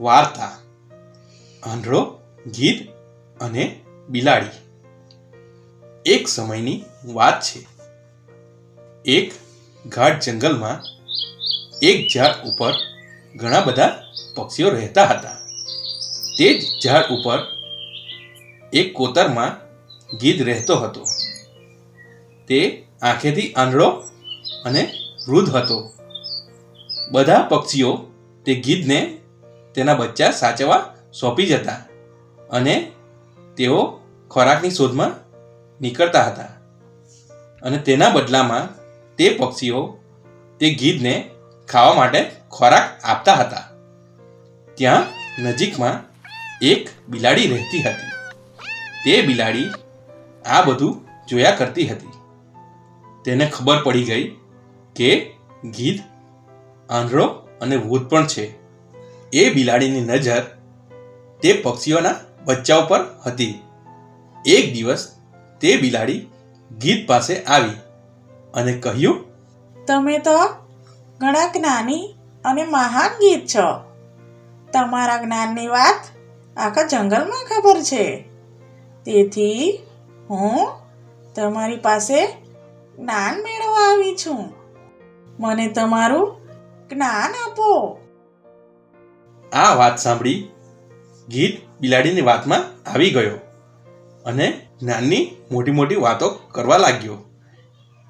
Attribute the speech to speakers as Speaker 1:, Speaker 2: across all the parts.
Speaker 1: વાર્તા આંધળો ગીધ અને બિલાડી. એક સમયની વાત છે. એક ગાઢ જંગલમાં એક ઝાડ ઉપર ઘણા બધા પક્ષીઓ રહેતા હતા. તે જ ઝાડ ઉપર એક કોતરમાં ગીધ રહેતો હતો. તે આંખેથી આંધળો અને વૃદ્ધ હતો. બધા પક્ષીઓ તે ગીધને તેના બચ્ચા સાચવવા સોંપી જતા અને તેઓ ખોરાકની શોધમાં નીકળતા હતા. અને તેના બદલામાં તે પક્ષીઓ તે ગીધને ખાવા માટે ખોરાક આપતા હતા. ત્યાં નજીકમાં એક બિલાડી રહેતી હતી. તે બિલાડી આ બધું જોયા કરતી હતી. તેને ખબર પડી ગઈ કે ગીધ આંધળો અને ભૂત પણ છે. એ બિલાડીની નજર તે પક્ષીઓના બચ્ચા ઉપર હતી. એક દિવસ તે બિલાડી ગીધ પાસે આવી અને કહ્યું,
Speaker 2: તમે તો ઘણા જ્ઞાની અને મહાન ગીત છો. તમારા જ્ઞાનની વાત આખા જંગલમાં ખબર છે. તેથી હું તમારી પાસે જ્ઞાન મેળવવા આવી છું. મને તમારું જ્ઞાન આપો.
Speaker 1: આ વાત સાંભળી ગીધ બિલાડીની વાતમાં આવી ગયો અને જ્ઞાનની મોટી મોટી વાતો કરવા લાગ્યો.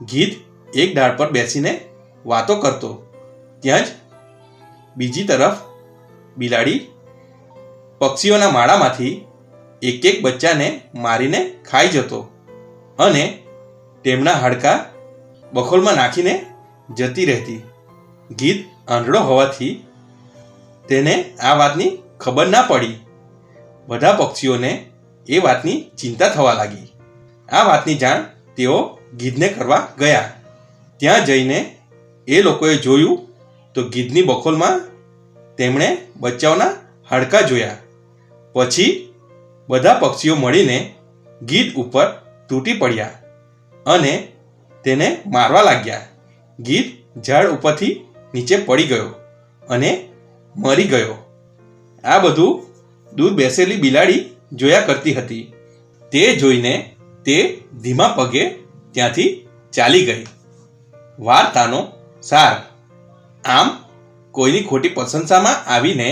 Speaker 1: ગીધ એક ડાળ પર બેસીને વાતો કરતો. ત્યાં જ બીજી તરફ બિલાડી પક્ષીઓના માળામાંથી એક એક બચ્ચાને મારીને ખાઈ જતો અને તેમના હાડકાં બખોલમાં નાખીને જતી રહેતી. ગીધ આંધળો હોવાથી તેને આ વાતની ખબર ના પડી. બધા પક્ષીઓને એ વાતની ચિંતા થવા લાગી. આ વાતની જાણ તેઓ ગીધને કરવા ગયા. ત્યાં જઈને એ લોકોએ જોયું તો ગીધની બખોલમાં તેમણે બચ્ચાઓના હાડકાં જોયા. પછી બધા પક્ષીઓ મળીને ગીધ ઉપર તૂટી પડ્યા અને તેને મારવા લાગ્યા. ગીધ ઝાડ ઉપરથી નીચે પડી ગયો અને મરી ગયો. આ બધું દૂર બેસેલી બિલાડી જોયા કરતી હતી. તે જોઈને તે ધીમા પગે ત્યાંથી ચાલી ગઈ. વાર્તાનો સાર. આમ કોઈની ખોટી પ્રશંસામાં આવીને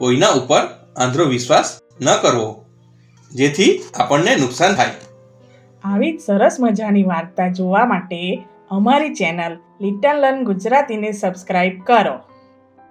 Speaker 1: કોઈના ઉપર આંધ્રો વિશ્વાસ ન કરવો, જેથી આપણને નુકસાન થાય.
Speaker 2: આવી જ સરસ મજાની વાર્તા જોવા માટે અમારી ચેનલ લિટલ લર્ન ગુજરાતીને સબસ્ક્રાઇબ કરો.